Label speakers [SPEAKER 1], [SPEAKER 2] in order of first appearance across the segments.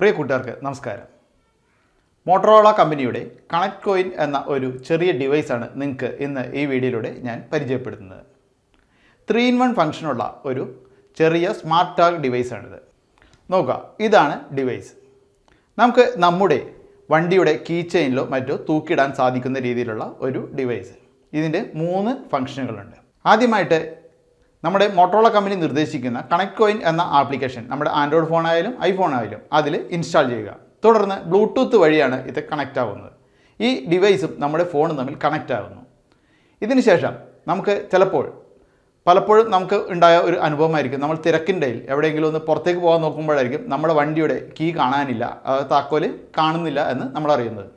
[SPEAKER 1] പ്രിയ കൂട്ടുകാർക്ക് നമസ്കാരം. മോട്ടറോള കമ്പനിയുടെ കണക്ട് കോയിൻ എന്ന ഒരു ചെറിയ ഡിവൈസാണ് നിങ്ങൾക്ക് ഇന്ന് ഈ വീഡിയോയിലൂടെ ഞാൻ പരിചയപ്പെടുത്തുന്നത്. ത്രീ ഇൻ വൺ ഫംഗ്ഷനുള്ള ഒരു ചെറിയ സ്മാർട്ട് ടാഗ് ഡിവൈസാണിത് നോക്കുക ഇതാണ് ഡിവൈസ് നമുക്ക് നമ്മുടെ വണ്ടിയുടെ കീ ചെയിനിലോ മറ്റോ തൂക്കിയിടാൻ സാധിക്കുന്ന രീതിയിലുള്ള ഒരു ഡിവൈസ് ഇതിന്റെ മൂന്ന് ഫംഗ്ഷനുകളുണ്ട് ആദ്യമായിട്ട് നമ്മുടെ മോട്ടോള കമ്പനി നിർദ്ദേശിക്കുന്ന കണക്ട് കോയിൻ എന്ന ആപ്ലിക്കേഷൻ നമ്മുടെ ആൻഡ്രോയിഡ് ഫോണായാലും ഐഫോൺ ആയാലും അതിൽ ഇൻസ്റ്റാൾ ചെയ്യുക. തുടർന്ന് ബ്ലൂടൂത്ത് വഴിയാണ് ഇത് കണക്റ്റ് ആവുന്നത്. ഈ ഡിവൈസും നമ്മുടെ ഫോണും തമ്മിൽ കണക്റ്റ് ആകുന്നു ഇതിനുശേഷം നമുക്ക് ചിലപ്പോൾ പലപ്പോഴും നമുക്ക് ഉണ്ടായ ഒരു അനുഭവമായിരിക്കും. നമ്മൾ തിരക്കിന്റെ എവിടെയെങ്കിലും ഒന്ന് പുറത്തേക്ക് പോകാൻ നോക്കുമ്പോഴായിരിക്കും നമ്മുടെ വണ്ടിയുടെ കീ കാണാനില്ല. താക്കോൽ കാണുന്നില്ല എന്ന് നമ്മൾ അറിയുന്നത്.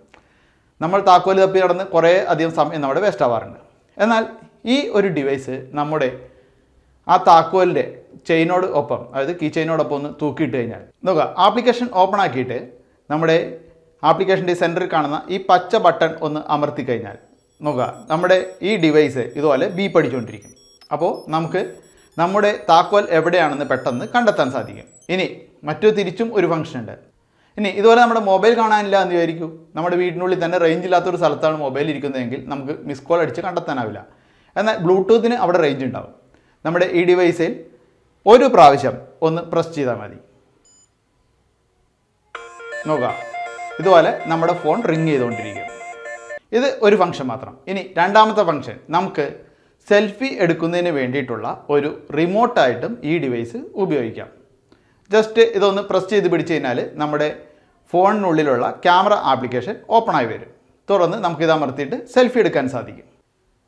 [SPEAKER 1] നമ്മൾ താക്കോൽ തപ്പി നടന്ന് കുറേ അധികം സമയം നമ്മുടെ വേസ്റ്റ് ആവാറുണ്ട്. എന്നാൽ ഈ ഒരു ഡിവൈസ് നമ്മുടെ ആ താക്കോലിന്റെ ചെയിനോട് ഒപ്പം അതായത് കീ ചെയിനോടൊപ്പം ഒന്ന് തൂക്കിയിട്ട് കഴിഞ്ഞാൽ. നോക്കുക ആപ്ലിക്കേഷൻ ഓപ്പൺ ആക്കിയിട്ട് നമ്മുടെ ആപ്ലിക്കേഷന്റെ സെന്ററിൽ കാണുന്ന ഈ പച്ച ബട്ടൺ ഒന്ന് അമർത്തി കഴിഞ്ഞാൽ നോക്കുക നമ്മുടെ ഈ ഡിവൈസ് ഇതുപോലെ ബീപ്പ് അടിച്ചുകൊണ്ടിരിക്കും അപ്പോൾ നമുക്ക് നമ്മുടെ താക്കോൽ എവിടെയാണെന്ന് പെട്ടെന്ന് കണ്ടെത്താൻ സാധിക്കും. ഇനി മറ്റു തിരിച്ചും ഒരു ഫംഗ്ഷൻ ഉണ്ട്. ഇനി ഇതുപോലെ നമ്മുടെ മൊബൈൽ കാണാനില്ല എന്ന് വിചാരിക്കൂ. നമ്മുടെ വീടിനുള്ളിൽ തന്നെ റേഞ്ച് ഇല്ലാത്തൊരു സ്ഥലത്താണ് മൊബൈൽ ഇരിക്കുന്നതെങ്കിൽ നമുക്ക് മിസ് കോൾ അടിച്ച് കണ്ടെത്താനാവില്ല. എന്നാൽ ബ്ലൂടൂത്തിന് അവിടെ റേഞ്ച് ഉണ്ടാവും. നമ്മുടെ ഈ ഡിവൈസിൽ ഒരു പ്രാവശ്യം ഒന്ന് പ്രസ് ചെയ്താൽ മതി. നോക്കാം ഇതുപോലെ നമ്മുടെ ഫോൺ റിങ് ചെയ്തുകൊണ്ടിരിക്കും. ഇത് ഒരു ഫംഗ്ഷൻ മാത്രം. ഇനി രണ്ടാമത്തെ ഫംഗ്ഷൻ നമുക്ക് സെൽഫി എടുക്കുന്നതിന് വേണ്ടിയിട്ടുള്ള ഒരു റിമോട്ടായിട്ടും ഈ ഡിവൈസ് ഉപയോഗിക്കാം. ജസ്റ്റ് ഇതൊന്ന് പ്രസ് ചെയ്ത് പിടിച്ച് കഴിഞ്ഞാൽ നമ്മുടെ ഫോണിനുള്ളിലുള്ള ക്യാമറ ആപ്ലിക്കേഷൻ ഓപ്പൺ ആയി വരും. തുടർന്ന് നമുക്കിത് അമർത്തിയിട്ട് സെൽഫി എടുക്കാൻ സാധിക്കും.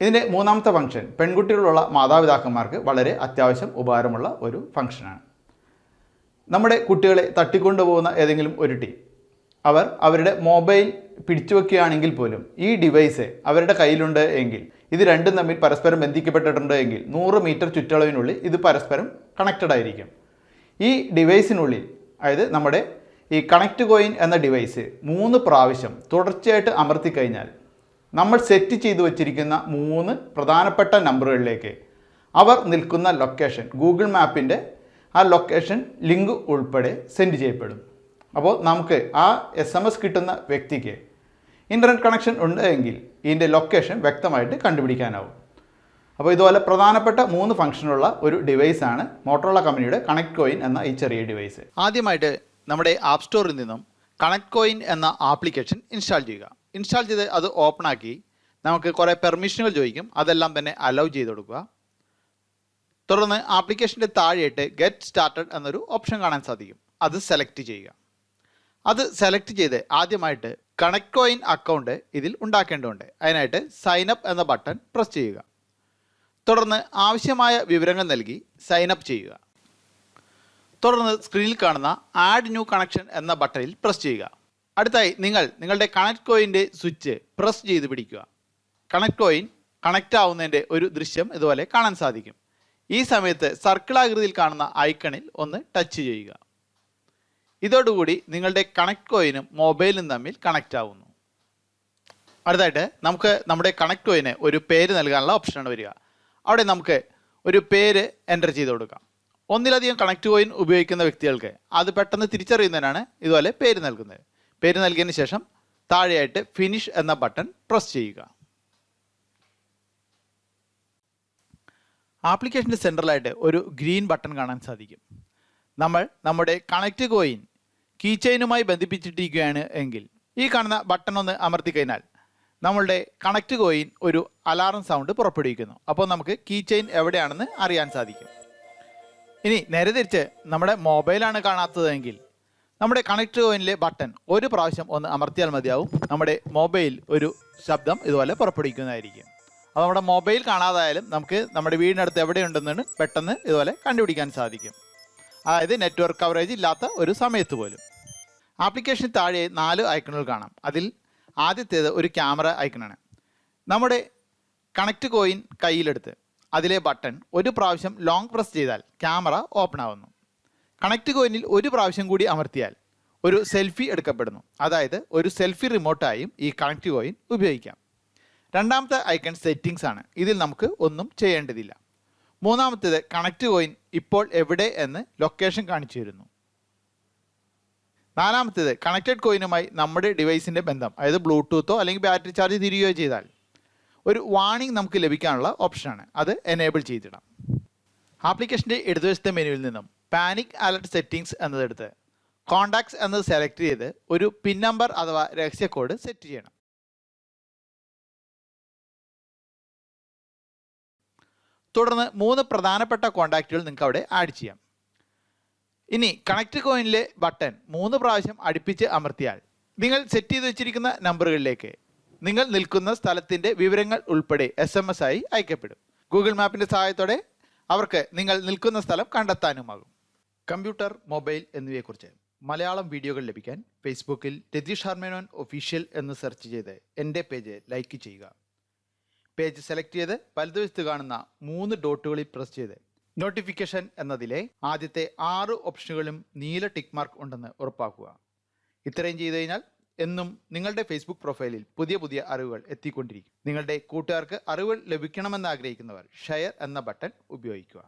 [SPEAKER 1] ഇതിന്റെ മൂന്നാമത്തെ ഫംഗ്ഷൻ പെൺകുട്ടികളുള്ള മാതാപിതാക്കന്മാർക്ക് വളരെ അത്യാവശ്യം ഉപകാരമുള്ള ഒരു ഫംഗ്ഷനാണ് നമ്മുടെ കുട്ടികളെ തട്ടിക്കൊണ്ടുപോകുന്ന ഏതെങ്കിലും ഒരു ടീം അവർ അവരുടെ മൊബൈൽ പിടിച്ചു വെക്കുകയാണെങ്കിൽ പോലും ഈ ഡിവൈസ് അവരുടെ കയ്യിലുണ്ട് എങ്കിൽ ഇത് രണ്ടും തമ്മിൽ പരസ്പരം ബന്ധിക്കപ്പെട്ടിട്ടുണ്ട് എങ്കിൽ നൂറ് മീറ്റർ ചുറ്റളവിനുള്ളിൽ ഇത് പരസ്പരം കണക്റ്റഡ് ആയിരിക്കും. ഈ ഡിവൈസിനുള്ളിൽ അതായത് നമ്മുടെ ഈ കണക്റ്റ് കോയിൻ എന്ന ഡിവൈസ് മൂന്ന് പ്രാവശ്യം തുടർച്ചയായിട്ട് അമർത്തി കഴിഞ്ഞാൽ നമ്മൾ സെറ്റ് ചെയ്തു വച്ചിരിക്കുന്ന മൂന്ന് പ്രധാനപ്പെട്ട നമ്പറുകളിലേക്ക് അവർ നിൽക്കുന്ന ലൊക്കേഷൻ ഗൂഗിൾ മാപ്പിന്റെ ആ ലൊക്കേഷൻ ലിങ്ക് ഉൾപ്പെടെ സെൻഡ് ചെയ്യപ്പെടും. അപ്പോൾ നമുക്ക് ആ എസ് എം എസ് കിട്ടുന്ന വ്യക്തിക്ക് ഇന്റർനെറ്റ് കണക്ഷൻ ഉണ്ടെങ്കിൽ ഇതിന്റെ ലൊക്കേഷൻ വ്യക്തമായിട്ട് കണ്ടുപിടിക്കാനാവും. അപ്പോൾ ഇതുപോലെ പ്രധാനപ്പെട്ട മൂന്ന് ഫംഗ്ഷനുള്ള ഒരു ഡിവൈസാണ് മോട്ടോറോള കമ്പനിയുടെ കണക്ട് കോയിൻ എന്ന ഈ ചെറിയ ഡിവൈസ് ആദ്യമായിട്ട് നമ്മുടെ ആപ്പ് സ്റ്റോറിൽ നിന്നും കണക്ട് കോയിൻ എന്ന ആപ്ലിക്കേഷൻ ഇൻസ്റ്റാൾ ചെയ്യുക. ഇൻസ്റ്റാൾ ചെയ്ത് അത് ഓപ്പൺ ആക്കി നമുക്ക് കുറേ പെർമിഷനുകൾ ചോദിക്കും. അതെല്ലാം തന്നെ അലൗ ചെയ്ത് കൊടുക്കുക. തുടർന്ന് ആപ്ലിക്കേഷന്റെ താഴെയായിട്ട് ഗെറ്റ് സ്റ്റാർട്ടഡ് എന്നൊരു ഓപ്ഷൻ കാണാൻ സാധിക്കും. അത് സെലക്ട് ചെയ്യുക. അത് സെലക്ട് ചെയ്ത് ആദ്യമായിട്ട് കണക്ട് കോയിൻ അക്കൗണ്ട് ഇതിൽ ഉണ്ടാക്കേണ്ടതുണ്ട്. അതിനായിട്ട് സൈൻ അപ്പ് എന്ന ബട്ടൺ പ്രസ് ചെയ്യുക. തുടർന്ന് ആവശ്യമായ വിവരങ്ങൾ നൽകി സൈൻ അപ്പ് ചെയ്യുക. തുടർന്ന് സ്ക്രീനിൽ കാണുന്ന ആഡ് ന്യൂ കണക്ഷൻ എന്ന ബട്ടണിൽ പ്രസ് ചെയ്യുക. അടുത്തായി നിങ്ങൾ നിങ്ങളുടെ കണക്ട് കോയിന്റെ സ്വിച്ച് പ്രസ് ചെയ്ത് പിടിക്കുക. കണക്ട് കോയിൻ കണക്റ്റ് ആവുന്നതിന്റെ ഒരു ദൃശ്യം ഇതുപോലെ കാണാൻ സാധിക്കും. ഈ സമയത്ത് സർക്കിൾ ആകൃതിയിൽ കാണുന്ന ഐക്കണിൽ ഒന്ന് ടച്ച് ചെയ്യുക. ഇതോടുകൂടി നിങ്ങളുടെ കണക്ട് കോയിനും മൊബൈലും തമ്മിൽ കണക്റ്റ് ആവുന്നു. അടുത്തായിട്ട് നമുക്ക് നമ്മുടെ കണക്ട് കോയിന് ഒരു പേര് നൽകാനുള്ള ഓപ്ഷനാണ് വരിക. അവിടെ നമുക്ക് ഒരു പേര് എന്റർ ചെയ്ത് കൊടുക്കാം. ഒന്നിലധികം കണക്ട് കോയിൻ ഉപയോഗിക്കുന്ന വ്യക്തികൾക്ക് അത് പെട്ടെന്ന് തിരിച്ചറിയുന്നതിനാണ് ഇതുപോലെ പേര് നൽകുന്നത്. പേര് നൽകിയതിന് ശേഷം താഴെയായിട്ട് ഫിനിഷ് എന്ന ബട്ടൺ പ്രസ് ചെയ്യുക. ആപ്ലിക്കേഷന്റെ സെൻട്രലായിട്ട് ഒരു ഗ്രീൻ ബട്ടൺ കാണാൻ സാധിക്കും. നമ്മൾ നമ്മുടെ കണക്റ്റ് കോയിൻ കീ ചെയിനുമായി ബന്ധിപ്പിച്ചിട്ടിരിക്കുകയാണ് എങ്കിൽ ഈ കാണുന്ന ബട്ടൺ ഒന്ന് അമർത്തി കഴിഞ്ഞാൽ നമ്മളുടെ കണക്റ്റ് കോയിൻ ഒരു അലാറം സൗണ്ട് പുറപ്പെടുവിക്കുന്നു. അപ്പോൾ നമുക്ക് കീ ചെയിൻ എവിടെയാണെന്ന് അറിയാൻ സാധിക്കും. ഇനി നേരെ തിരിച്ച് നമ്മുടെ മൊബൈലാണ് കാണാത്തതെങ്കിൽ നമ്മുടെ കണക്ട് കോയിനിലെ ബട്ടൺ ഒരു പ്രാവശ്യം ഒന്ന് അമർത്തിയാൽ മതിയാവും. നമ്മുടെ മൊബൈൽ ഒരു ശബ്ദം ഇതുപോലെ പുറപ്പെടുവിക്കുന്നതായിരിക്കും. അപ്പോൾ നമ്മുടെ മൊബൈൽ കാണാതായാലും നമുക്ക് നമ്മുടെ വീടിനടുത്ത് എവിടെയുണ്ടെന്ന് പെട്ടെന്ന് ഇതുപോലെ കണ്ടുപിടിക്കാൻ സാധിക്കും. അതായത് നെറ്റ്വർക്ക് കവറേജ് ഇല്ലാത്ത ഒരു സമയത്ത് പോലും. ആപ്ലിക്കേഷൻ താഴെ നാല് ഐക്കണുകൾ കാണാം. അതിൽ ആദ്യത്തേത് ഒരു ക്യാമറ ഐക്കണാണ് നമ്മുടെ കണക്ട് കോയിൻ കയ്യിലെടുത്ത് അതിലെ ബട്ടൺ ഒരു പ്രാവശ്യം ലോങ് പ്രസ് ചെയ്താൽ ക്യാമറ ഓപ്പൺ ആവുന്നു. കണക്റ്റ് കോയിനിൽ ഒരു പ്രാവശ്യം കൂടി അമർത്തിയാൽ ഒരു സെൽഫി എടുക്കപ്പെടുന്നു. അതായത് ഒരു സെൽഫി റിമോട്ടായും ഈ കണക്ട് കോയിൻ ഉപയോഗിക്കാം. രണ്ടാമത്തെ ഐക്കൺ സെറ്റിംഗ്സ് ആണ്. ഇതിൽ നമുക്ക് ഒന്നും ചെയ്യേണ്ടതില്ല. മൂന്നാമത്തേത് കണക്ട് കോയിൻ ഇപ്പോൾ എവിടെ എന്ന് ലൊക്കേഷൻ കാണിച്ചു തരുന്നു. നാലാമത്തേത് കണക്റ്റഡ് കോയിനുമായി നമ്മുടെ ഡിവൈസിന്റെ ബന്ധം അതായത് ബ്ലൂടൂത്തോ അല്ലെങ്കിൽ ബാറ്ററി ചാർജ് തിരികെയോ ചെയ്താൽ ഒരു വാണിംഗ് നമുക്ക് ലഭിക്കാനുള്ള ഓപ്ഷനാണ്. അത് എനേബിൾ ചെയ്തിടാം. ആപ്ലിക്കേഷന്റെ ഇടതുവശത്തെ മെനുവിൽ നിന്നും പാനിക് അലർട്ട് സെറ്റിംഗ്സ് എന്നതെടുത്ത് കോണ്ടാക്ട്സ് എന്നത് സെലക്ട് ചെയ്ത് ഒരു പിൻ നമ്പർ അഥവാ രഹസ്യ കോഡ് സെറ്റ് ചെയ്യണം. തുടർന്ന് മൂന്ന് പ്രധാനപ്പെട്ട കോണ്ടാക്റ്റുകൾ നിങ്ങൾക്ക് അവിടെ ആഡ് ചെയ്യാം. ഇനി കണക്ട് കോയിനിലെ ബട്ടൺ മൂന്ന് പ്രാവശ്യം അടുപ്പിച്ച് അമർത്തിയാൽ നിങ്ങൾ സെറ്റ് ചെയ്ത് വെച്ചിരിക്കുന്ന നമ്പറുകളിലേക്ക് നിങ്ങൾ നിൽക്കുന്ന സ്ഥലത്തിന്റെ വിവരങ്ങൾ ഉൾപ്പെടെ എസ് എം എസ് ആയി അയക്കപ്പെടും. ഗൂഗിൾ മാപ്പിന്റെ സഹായത്തോടെ അവർക്ക് നിങ്ങൾ നിൽക്കുന്ന സ്ഥലം കണ്ടെത്താനുമാകും. കമ്പ്യൂട്ടർ മൊബൈൽ എന്നിവയെക്കുറിച്ച് മലയാളം വീഡിയോകൾ ലഭിക്കാൻ ഫേസ്ബുക്കിൽ രതീഷ് ഹർമേനോൻ ഒഫീഷ്യൽ എന്ന് സെർച്ച് ചെയ്ത് എന്റെ പേജ് ലൈക്ക് ചെയ്യുക. പേജ് സെലക്ട് ചെയ്ത് വലതുവശത്ത് കാണുന്ന മൂന്ന് ഡോട്ടുകളിൽ പ്രസ് ചെയ്ത് നോട്ടിഫിക്കേഷൻ എന്നതിലെ ആദ്യത്തെ ആറ് ഓപ്ഷനുകളും നീല ടിക്ക് മാർക്ക് ഉണ്ടെന്ന് ഉറപ്പാക്കുക. ഇത്രയും ചെയ്തു കഴിഞ്ഞാൽ എന്നും നിങ്ങളുടെ ഫേസ്ബുക്ക് പ്രൊഫൈലിൽ പുതിയ പുതിയ അറിവുകൾ എത്തിക്കൊണ്ടിരിക്കും. നിങ്ങളുടെ കൂട്ടുകാർക്ക് അറിവുകൾ ലഭിക്കണമെന്ന് ആഗ്രഹിക്കുന്നവർ ഷെയർ എന്ന ബട്ടൺ ഉപയോഗിക്കുക.